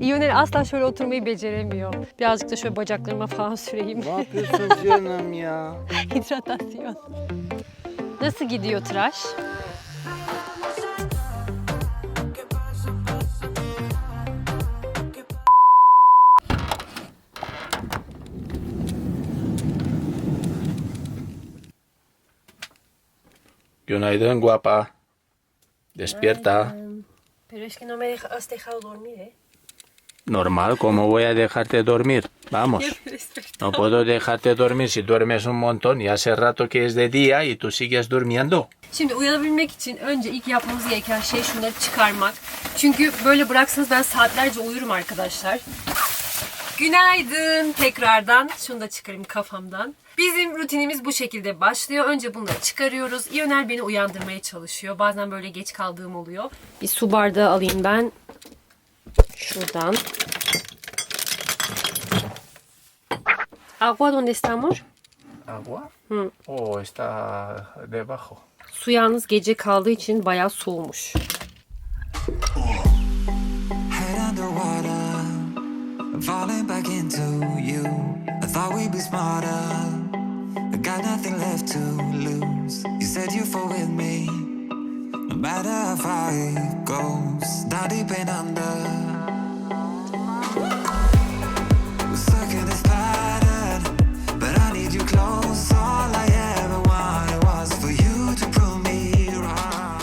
İyonel asla şöyle oturmayı beceremiyor. Birazcık da şöyle bacaklarıma falan süreyim. Ne yapıyorsun canım ya? Hidratasyon. Nasıl gidiyor tıraş? Günaydın guapa. Despierta. Pero es que no me has dejado dormir, ¿eh? Normal, ¿cómo voy a dejarte dormir? Vamos. No puedo dejarte dormir si duermes un montón y hace rato que es de día y tú sigues durmiendo. Şimdi uyanabilmek için önce ilk yapmamız gereken şey şunları çıkarmak. Çünkü böyle bıraksanız ben saatlerce uyurum arkadaşlar. Günaydın tekrardan. Şunu da çıkarayım kafamdan. Bizim rutinimiz bu şekilde başlıyor. Önce bunları çıkarıyoruz. İyoner beni uyandırmaya çalışıyor. Bazen böyle geç kaldığım oluyor. Bir su bardağı alayım ben. Şuradan. Agua donde estamos? ¿Agua? Oh, está debajo. Su yalnız gece kaldığı için bayağı soğumuş. Falling back into you. I thought we'd be smarter, but got nothing left to lose. You said you fall with me, no matter how far it goes. Down deep and under.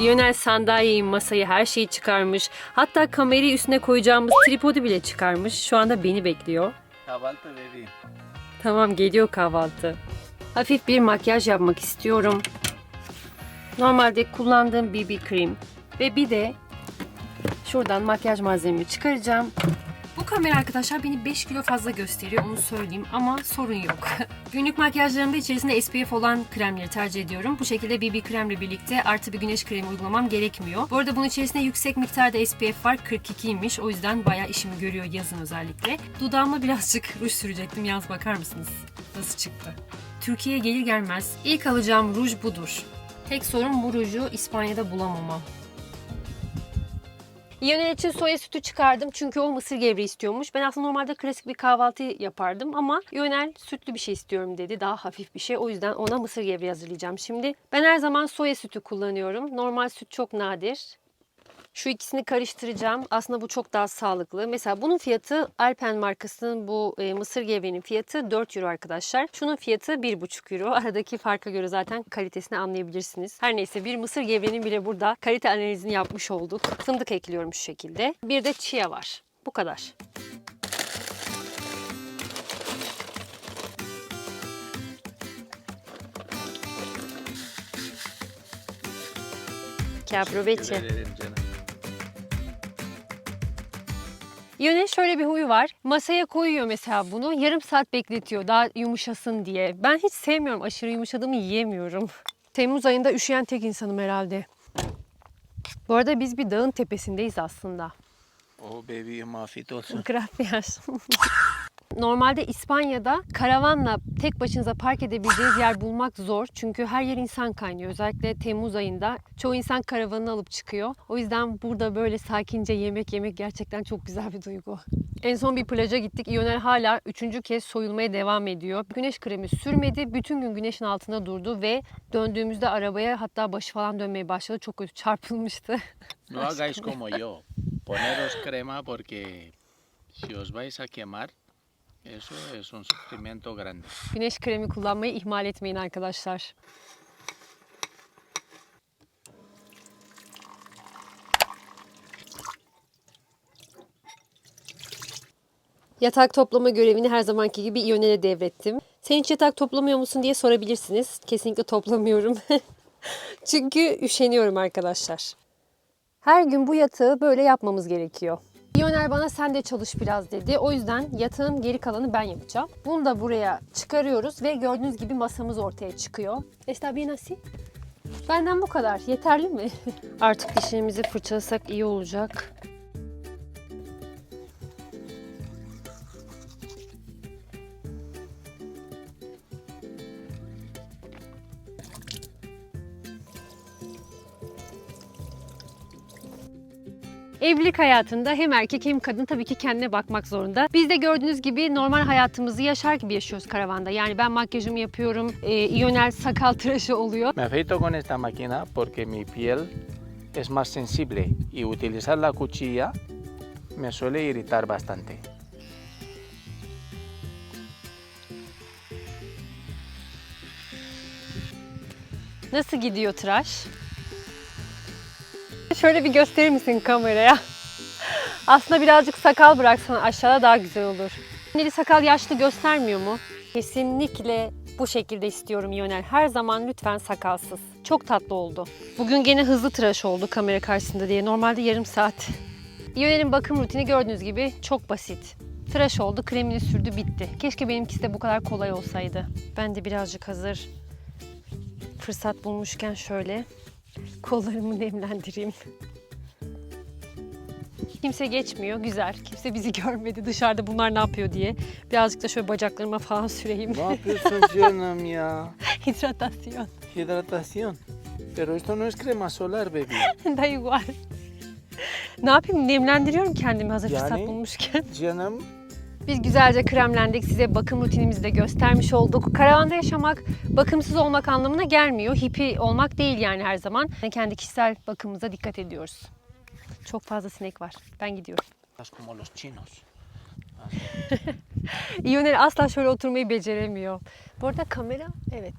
Lionel sandalyeyi, masayı, her şeyi çıkarmış. Hatta kamerayı üstüne koyacağımız tripodu bile çıkarmış. Şu anda beni bekliyor. Cabalto baby. Tamam geliyor kahvaltı. Hafif bir makyaj yapmak istiyorum. Normalde kullandığım BB krem ve bir de şuradan makyaj malzememi çıkaracağım. Kamera arkadaşlar beni 5 kilo fazla gösteriyor onu söyleyeyim ama sorun yok. Günlük makyajlarımda içerisinde SPF olan kremleri tercih ediyorum. Bu şekilde BB kremle birlikte artı bir güneş kremi uygulamam gerekmiyor. Bu arada bunun içerisinde yüksek miktarda SPF var 42'ymiş. O yüzden bayağı işimi görüyor yazın özellikle. Dudağıma birazcık ruj sürecektim. Yalnız bakar mısınız? Nasıl çıktı? Türkiye'ye gelir gelmez ilk alacağım ruj budur. Tek sorun bu ruju İspanya'da bulamamam. Yönel için soya sütü çıkardım çünkü o mısır gevreği istiyormuş. Ben aslında normalde klasik bir kahvaltı yapardım ama Yönel sütlü bir şey istiyorum dedi. Daha hafif bir şey. O yüzden ona mısır gevreği hazırlayacağım şimdi. Ben her zaman soya sütü kullanıyorum. Normal süt çok nadir. Şu ikisini karıştıracağım. Aslında bu çok daha sağlıklı. Mesela bunun fiyatı Alpen markasının bu e, mısır gevreğinin fiyatı 4 euro arkadaşlar. Şunun fiyatı 1,5 euro. Aradaki farka göre zaten kalitesini anlayabilirsiniz. Her neyse bir mısır gevreğinin bile burada kalite analizini yapmış olduk. Fındık ekliyorum şu şekilde. Bir de chia var. Bu kadar. Que Yöne şöyle bir huyu var. Masaya koyuyor mesela bunu. Yarım saat bekletiyor daha yumuşasın diye. Ben hiç sevmiyorum. Aşırı yumuşadığımı yiyemiyorum. Temmuz ayında üşüyen tek insanım herhalde. Bu arada biz bir dağın tepesindeyiz aslında. Oh baby, afiyet olsun. Gracias. Normalde İspanya'da karavanla tek başınıza park edebileceğiniz yer bulmak zor. Çünkü her yer insan kaynıyor. Özellikle Temmuz ayında çoğu insan karavanını alıp çıkıyor. O yüzden burada böyle sakince yemek yemek gerçekten çok güzel bir duygu. En son bir plaja gittik. İyonel hala üçüncü kez soyulmaya devam ediyor. Güneş kremi sürmedi. Bütün gün güneşin altında durdu ve döndüğümüzde arabaya hatta başı falan dönmeye başladı. Çok kötü çarpılmıştı. No hagáis como yo. Poneros crema porque si os vais a quemar, eso es un sufrimiento grande. Güneş kremi kullanmayı ihmal etmeyin arkadaşlar. Yatak toplama görevini her zamanki gibi İyonel'e devrettim. Sen hiç yatak toplamıyor musun diye sorabilirsiniz. Kesinlikle toplamıyorum. Çünkü üşeniyorum arkadaşlar. Her gün bu yatağı böyle yapmamız gerekiyor. Lionel bana sen de çalış biraz dedi. O yüzden yatağın geri kalanı ben yapacağım. Bunu da buraya çıkarıyoruz ve gördüğünüz gibi masamız ortaya çıkıyor. Está bien así? Benden bu kadar. Yeterli mi? Artık dişlerimizi fırçalasak iyi olacak. Evlilik hayatında hem erkek hem kadın tabii ki kendine bakmak zorunda. Biz de gördüğünüz gibi normal hayatımızı yaşar gibi yaşıyoruz karavanda. Yani ben makyajımı yapıyorum, e, İyonel sakal tıraşı oluyor. Me afeito con esta máquina porque mi piel es más sensible y utilizar la cuchilla me suele irritar bastante. Nasıl gidiyor tıraş? Şöyle bir gösterir misin kameraya? Aslında birazcık sakal bıraksan aşağıda daha güzel olur. Neli sakal yaşlı göstermiyor mu? Kesinlikle bu şekilde istiyorum Yonel. Her zaman lütfen sakalsız. Çok tatlı oldu. Bugün gene hızlı tıraş oldu kamera karşısında diye. Normalde yarım saat. Yonel'in bakım rutini gördüğünüz gibi çok basit. Tıraş oldu, kremini sürdü, bitti. Keşke benimkisi de bu kadar kolay olsaydı. Ben de birazcık hazır fırsat bulmuşken şöyle kollarımı nemlendireyim. Kimse geçmiyor, güzel. Kimse bizi görmedi dışarıda bunlar ne yapıyor diye. Birazcık da şöyle bacaklarıma falan süreyim. No yapıyorsun canım ya? Hidratasyon. Hidratación. Pero esto no es crema solar, baby. da igual. Ne yapayım? Nemlendiriyorum kendimi hazır fırsat Yani- bulmuşken. Canım Biz güzelce kremlendik. Size bakım rutinimizi de göstermiş olduk. Karavanda yaşamak bakımsız olmak anlamına gelmiyor. Hippi olmak değil yani her zaman. Kendi kişisel bakımımıza dikkat ediyoruz. Çok fazla sinek var. Ben gidiyorum. İyonel asla şöyle oturmayı beceremiyor. Bu arada kamera, evet.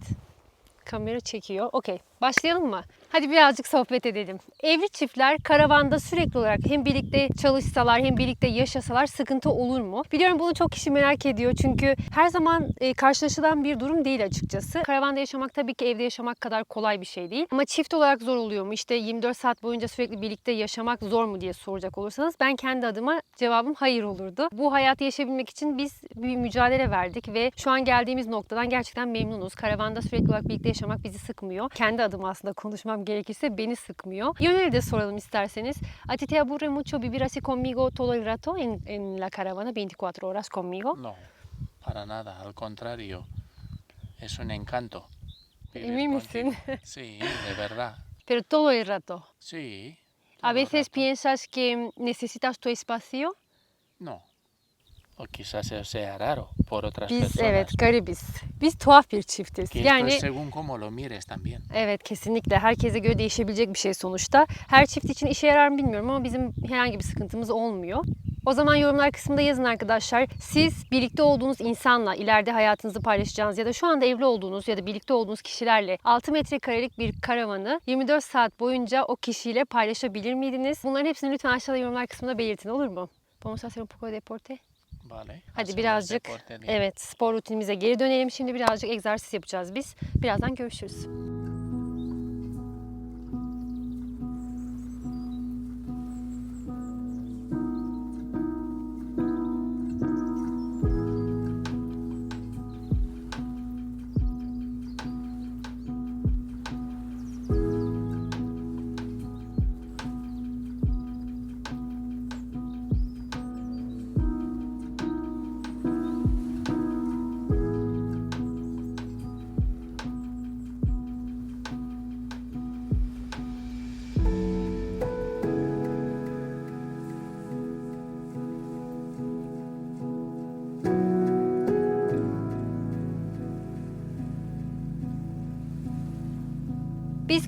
Kamera çekiyor. Okey. Başlayalım mı? Hadi birazcık sohbet edelim. Evli çiftler karavanda sürekli olarak hem birlikte çalışsalar hem birlikte yaşasalar sıkıntı olur mu? Biliyorum bunu çok kişi merak ediyor çünkü her zaman e, karşılaşılan bir durum değil açıkçası. Karavanda yaşamak tabii ki evde yaşamak kadar kolay bir şey değil. Ama çift olarak zor oluyor mu? İşte 24 saat boyunca sürekli birlikte yaşamak zor mu diye soracak olursanız ben kendi adıma cevabım hayır olurdu. Bu hayatı yaşayabilmek için biz bir mücadele verdik ve şu an geldiğimiz noktadan gerçekten memnunuz. Karavanda sürekli olarak birlikte yaşamak bizi sıkmıyor. Kendi adıma aslında konuşmam gerekirse beni sıkmıyor. Yönel'i de soralım isterseniz. A ti te aburre mucho vivir así conmigo todo el rato en, en la caravana 24 horas conmigo? No, para nada, al contrario. Es un encanto. Emin misin? Sí, de verdad. Pero todo el rato. Sí. A todo veces rato. piensas que necesitas tu espacio. No. O quizás sea raro por otras Biz personas. evet garibiz. Biz tuhaf bir çiftiz. Que esto Yani según cómo lo mires también. Evet kesinlikle herkese göre değişebilecek bir şey sonuçta. Her çift için işe yarar mı bilmiyorum ama bizim herhangi bir sıkıntımız olmuyor. O zaman yorumlar kısmında yazın arkadaşlar. Siz birlikte olduğunuz insanla ileride hayatınızı paylaşacağınız ya da şu anda evli olduğunuz ya da birlikte olduğunuz kişilerle 6 metrekarelik bir karavanı 24 saat boyunca o kişiyle paylaşabilir miydiniz? Bunların hepsini lütfen aşağıda yorumlar kısmında belirtin olur mu? Vamos a hacer un poco de deporte. Hadi birazcık evet spor rutinimize geri dönelim. Şimdi birazcık egzersiz yapacağız biz. Birazdan görüşürüz.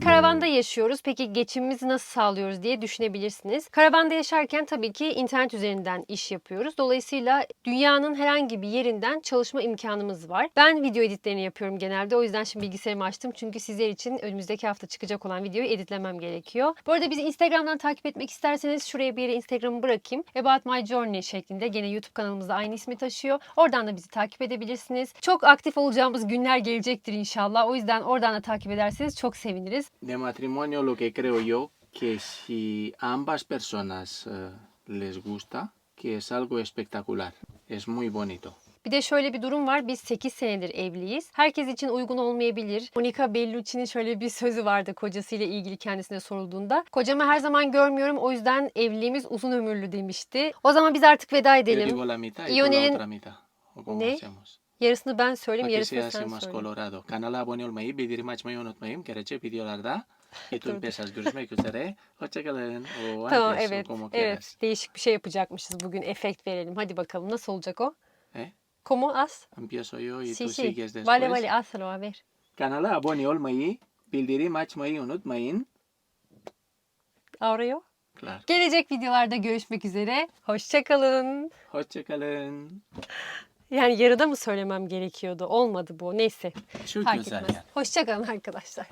Karavanda yaşıyoruz. Peki geçimimizi nasıl sağlıyoruz diye düşünebilirsiniz. Karavanda yaşarken tabii ki internet üzerinden iş yapıyoruz. Dolayısıyla dünyanın herhangi bir yerinden çalışma imkanımız var. Ben video editlerini yapıyorum genelde. O yüzden şimdi bilgisayarımı açtım. Çünkü sizler için önümüzdeki hafta çıkacak olan videoyu editlemem gerekiyor. Bu arada bizi Instagram'dan takip etmek isterseniz şuraya bir yere Instagram'ı bırakayım. About My Journey şeklinde gene YouTube kanalımızda aynı ismi taşıyor. Oradan da bizi takip edebilirsiniz. Çok aktif olacağımız günler gelecektir inşallah. O yüzden oradan da takip ederseniz çok seviniriz. De matrimonio lo que creo yo que si a ambas personas eh, les gusta, que es algo espectacular, es muy bonito. Bir de şöyle bir durum var. Biz 8 senedir evliyiz. Herkes için uygun olmayabilir. Monica Bellucci'nin şöyle bir sözü vardı kocasıyla ilgili kendisine sorulduğunda. Kocamı her zaman görmüyorum o yüzden evliliğimiz uzun ömürlü demişti. O zaman biz artık veda edelim. digo la mitad y Y tú la Onel'in- otra mitad. O cómo Ne? hacemos. Yarısını ben söyleyeyim, yarısını sen söyle. colorado. Kanala abone olmayı, bildirim açmayı unutmayın. Gerçek videolarda Y tú empiezas görüşmek üzere. Hoşçakalın. Tamam evet. Evet. Değişik bir şey yapacakmışız bugün. Efekt verelim. Hadi bakalım nasıl olacak o? ¿Eh? Como haz? Empiezo yo y Sí, tú sí. sigues después. Vale vale hazlo a ver. Kanala abone olmayı, bildirim açmayı unutmayın. Arıyor. Claro. Gelecek videolarda görüşmek üzere. Hoşçakalın. Hoşçakalın. Yani yarıda mı söylemem gerekiyordu? Olmadı bu. Neyse. Fark güzel etmez. yani. Hoşçakalın arkadaşlar.